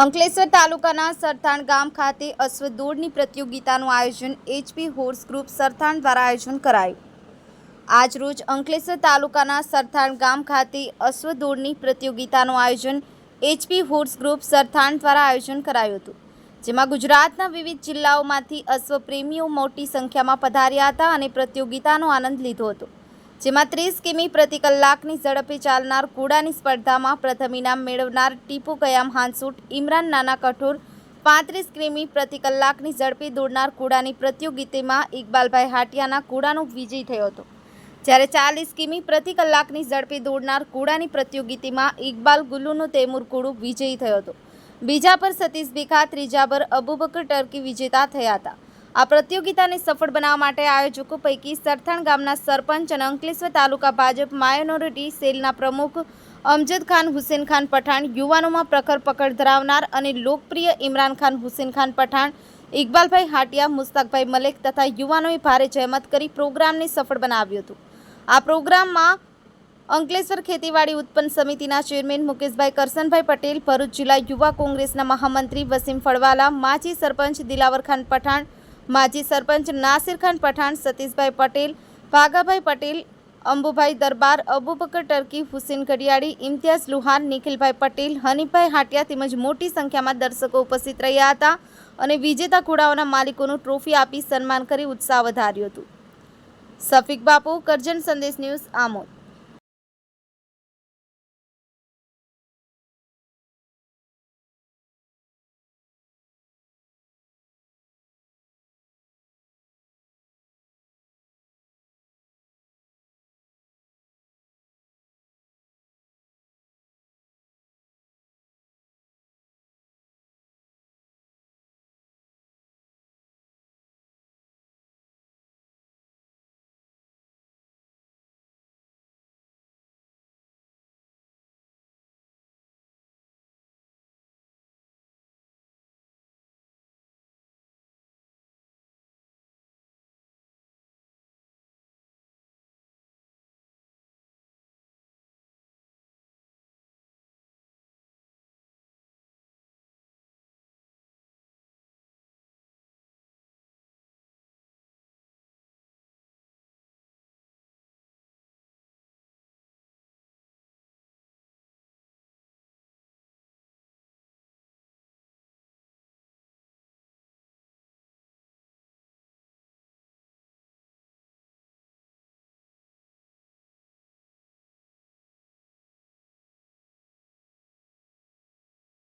અંકલેશ્વર તાલુકાના સરથાણ ગામ ખાતે અશ્વ દોડની પ્રતિયોગિતાનું આયોજન એચપી હોર્સ ગ્રુપ સરથાણ દ્વારા આયોજન કરાયું. આજરોજ અંકલેશ્વર તાલુકાના સરથાણ ગામ ખાતે અશ્વ દોડની પ્રતિયોગિતાનું આયોજન એચપી હોર્સ ગ્રુપ સરથાણ દ્વારા આયોજન કરાયું હતું, જેમાં ગુજરાતના વિવિધ જિલ્લાઓમાંથી અશ્વ પ્રેમીઓ મોટી સંખ્યામાં પધાર્યા હતા અને પ્રતિયોગિતાનો આનંદ લીધો હતો. જેમાં ત્રીસ કિમી પ્રતિ કલાકની ઝડપે ચાલનાર ઘોડાની સ્પર્ધામાં પ્રથમ ઇનામ મેળવનાર ટીપુ કયામ હાંસુટ, ઇમરાન નાના કઠોર, પાંત્રીસ કિમી પ્રતિ કલાકની ઝડપે દોડનાર ઘોડાની પ્રતિયોગિતામાં ઇકબાલભાઈ હાટિયાના ઘોડાનો વિજય થયો હતો. જ્યારે ચાલીસ કિમી પ્રતિ કલાકની ઝડપે દોડનાર ઘોડાની પ્રતિયોગિતામાં ઇકબાલ ગુલ્લુનો તૈમુર ઘોડો વિજયી થયો હતો. બીજા પર સતીશ ભીખા, ત્રીજા પર અબુબકર ટર્કી વિજેતા થયા હતા. આ પ્રતિયોગિતાને સફળ બનાવવા માટે આયોજકો પૈકી સરથાણ ગામના સરપંચ અને અંકલેશ્વર તાલુકા ભાજપ માઇનોરિટી સેલના પ્રમુખ અમજદ ખાન, હુસેન ખાન પઠાણ, યુવાનોમાં પ્રખર પકડ ધરાવનાર અને લોકપ્રિય ઇમરાન ખાન, હુસેન ખાન પઠાણ, ઇકબાલભાઈ હાટિયા, મુસ્તાકભાઈ મલેક તથા યુવાનોએ ભારે જહેમત કરી પ્રોગ્રામને સફળ બનાવ્યું હતું. આ પ્રોગ્રામમાં અંકલેશ્વર ખેતીવાડી ઉત્પન્ન સમિતિના ચેરમેન મુકેશભાઈ કરસનભાઈ પટેલ, ભરૂચ જિલ્લા યુવા કોંગ્રેસના મહામંત્રી વસીમ ફળવાલા, માજી સરપંચ દિલાવર ખાન પઠાણ માજી સરપંચ નાસિર ખાન પઠાણ, સતીશભાઈ પટેલ ભાગાભાઈ પટેલ, અંબુભાઈ દરબાર, અબુબકર ટર્કી, હુસેન ઘડિયાળી, ઇમ્તિયાઝ લુહાન, નિખિલભાઈ પટેલ, હનીફભાઈ હાટિયા તેમજ મોટી સંખ્યામાં દર્શકો ઉપસ્થિત રહ્યા હતા અને વિજેતા ઘોડાઓના માલિકોનું ટ્રોફી આપી સન્માન કરી ઉત્સાહ વધાર્યો હતો. સફિક બાપુ, કરજણ સંદેશ ન્યૂઝ આમોદ.